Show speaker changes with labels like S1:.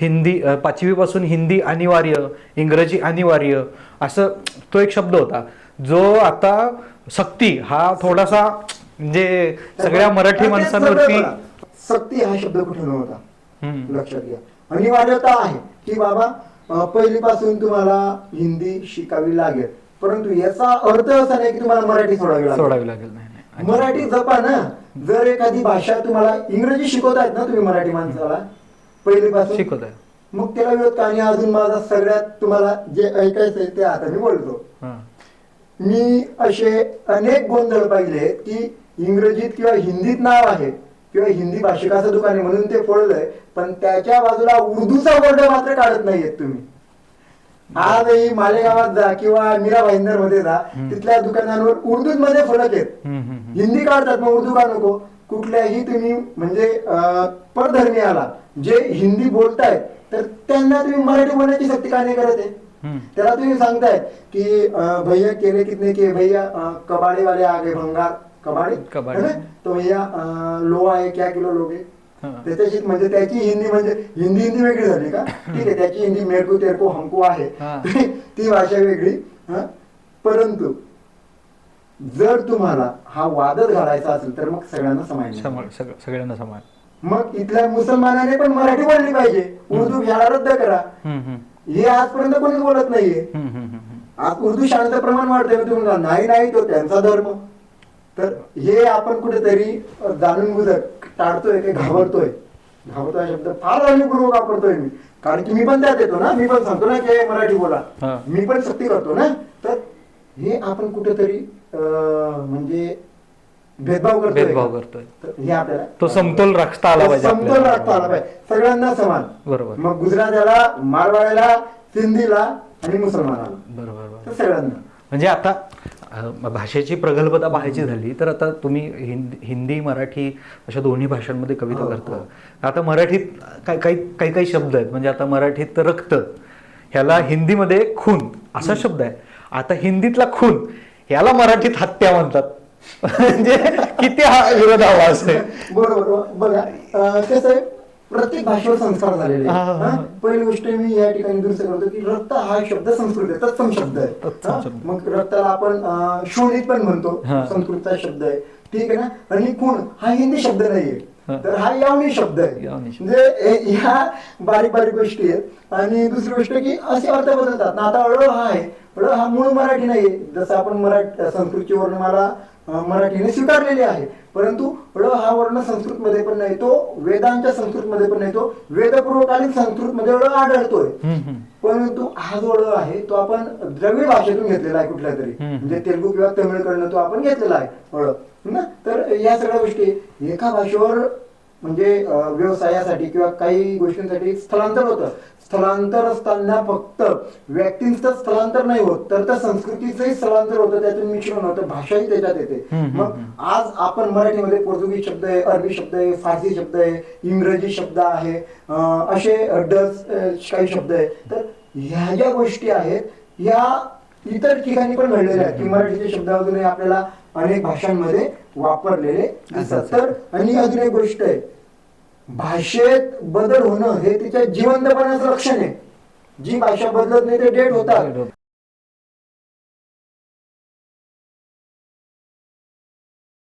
S1: हिंदी पाचवीपासून हिंदी अनिवार्य इंग्रजी अनिवार्य असं तो एक शब्द होता जो आता सक्ती हा थोडासा म्हणजे सगळ्या मराठी माणसांवरती.
S2: सक्ती हा शब्द कुठे नव्हता. लक्षात घ्या अनिवार्यता आहे की बाबा पहिलीपासून तुम्हाला हिंदी शिकावी लागेल परंतु याचा अर्थ असा नाही की तुम्हाला मराठी सोडावी लागेल
S1: सोडावी लागेल.
S2: मराठी जपा ना जर एखादी भाषा तुम्हाला इंग्रजी शिकवतायत ना तुम्ही मराठी माणसाला पहिलीपासून
S1: शिकवत आहे
S2: मग त्याला विरोध आणि अजून माझा सगळ्यात तुम्हाला जे ऐकायचंय ते आता मी बोलतो. मी असे अनेक गोंधळ पाहिले की इंग्रजीत किंवा हिंदीत नाव आहे किंवा हिंदी भाषिकाचं दुकान आहे म्हणून ते फोडलंय पण त्याच्या बाजूला उर्दूचा बोर्ड मात्र काढत नाहीयेत तुम्ही आजही मालेगावात जा किंवा मीरा भाईंदरमध्ये जा. तिथल्या दुकानांवर उर्दूत मध्ये फलक आहेत. हिंदी काढतात मग उर्दू का नको कुठल्याही तुम्ही म्हणजे परधर्मीयाला जे हिंदी बोलतायत तर त्यांना तुम्ही मराठी बोलण्याची सक्ती का नाही करत आहे. त्याला तुम्ही सांगताय की भैया केले कितने के भैया कबाड़े वाले आ गए भंगार कबाड़ी? तो भैया लोहा आहे क्या किलो लोगे. त्याच्याशी म्हणजे त्याची हिंदी म्हणजे हिंदी हिंदी वेगळी झाली का ठीक आहे त्याची हिंदी मेरको तेरको हमको आहे. ती भाषा वेगळी? परंतु जर तुम्हाला हा वादच घालायचा असेल तर मग सगळ्यांना समान
S1: समा- सग- सगळ्यांना समान.
S2: मग इथल्या मुसलमानाने पण मराठी बोलली पाहिजे. उर्दू शाळा रद्द करा.
S1: हम्म, हम्म.
S2: हे आजपर्यंत कोणीच बोलत नाहीये.
S1: हम्म.
S2: आज उर्दू शाळेचं प्रमाण वाढतंय मग तुम्ही म्हणता, नाही नाही तो त्यांचा धर्म. तर हे आपण कुठेतरी जाणून बुजत टाळतोय की घाबरतोय. घाबरतोय हा शब्द फार जाणीवपूर्वक वापरतोय मी. कारण की मी पण त्यात येतो ना. मी पण सांगतो ना की हे मराठी बोला.
S1: हा.
S2: मी पण सक्ती करतो ना. तर आपण कुठेतरी म्हणजे भेदभाव करतोय
S1: भेदभाव? करतोय.
S2: तर हे आपल्याला
S1: तो समतोल राखता आला पाहिजे
S2: समतोल
S1: आपल्याला.
S2: राखता आला पाहिजे. सगळ्यांना समान.
S1: बरोबर.
S2: मग गुजरात्याला मारवाड्याला सिंधीला आणि मुसलमानाला.
S1: बरोबर
S2: तर सगळ्यांना.
S1: म्हणजे आता अ, भाषेची प्रगल्भता पाहायची झाली तर आता तुम्ही हिंदी हिंदी मराठी अशा दोन्ही भाषांमध्ये कविता
S2: हो,
S1: करता. आता मराठीत काही काही काही शब्द आहेत. म्हणजे आता मराठीत रक्त ह्याला हिंदीमध्ये खून. असा शब्द आहे. आता हिंदीतला खून ह्याला मराठीत हत्या म्हणतात. म्हणजे किती हा विरोधाभास आहे
S2: बरोबर बघा अं, कसं आहे प्रत्येक भाषेवर संस्कार झालेले? पहिली गोष्ट मी या ठिकाणी दुरुस्त करतो की रक्त हा शब्द संस्कृत आहे तत्सम शब्द आहे. मग रक्ताला आपण शोणित पण म्हणतो. संस्कृतचा शब्द आहे. ठीक आहे ना? आणि खूण हा हिंदी शब्द नाहीये. तर हा यावनी शब्द आहे. म्हणजे ह्या बारीक बारीक गोष्टी आहेत. आणि दुसरी गोष्ट की असे अर्थ बदलतात ना आता अळ हा आहे. अळ हा मूळ मराठी नाहीये. जसं आपण मराठी संस्कृतची वर्णमाला मराठीने स्वीकारलेली आहे. परंतु ळ हा वर्ण संस्कृत मध्ये पण नाही तो वेदांच्या संस्कृत मध्ये पण नाही तो वेदपूर्वकालीन संस्कृत मध्ये ळ आढळतोय. परंतु हा जो ळ आहे तो आपण द्रविड भाषेतून घेतलेला आहे कुठल्या तरी. म्हणजे तेलुगू किंवा तमिळकडनं तो आपण घेतलेला आहे ळ ना? तर या सगळ्या गोष्टी एका भाषेवर म्हणजे व्यवसायासाठी किंवा काही गोष्टींसाठी स्थलांतर होतं. स्थलांतर असताना फक्त व्यक्तींचं स्थलांतर नाही होत तर त्या संस्कृतीचंही स्थलांतर होतं त्यातून मिश्रण होतं भाषाही त्याच्यात येते. मग. आज आपण मराठीमध्ये पोर्तुगीज शब्द आहे अरबी शब्द आहे फारसी शब्द आहे इंग्रजी शब्द आहे असे डच काही शब्द आहे. तर ह्या ज्या गोष्टी आहेत या इतर ठिकाणी पण घडलेल्या आहेत की मराठीचे शब्द अजूनही आपल्याला अनेक भाषांमध्ये वापरलेले दिसतात. तर आणि अजून एक गोष्ट आहे भाषेत बदल होणं हे तिच्या जिवंतपणाचं लक्षण आहे. जी भाषा बदलत नाही ते डेट
S1: होतात.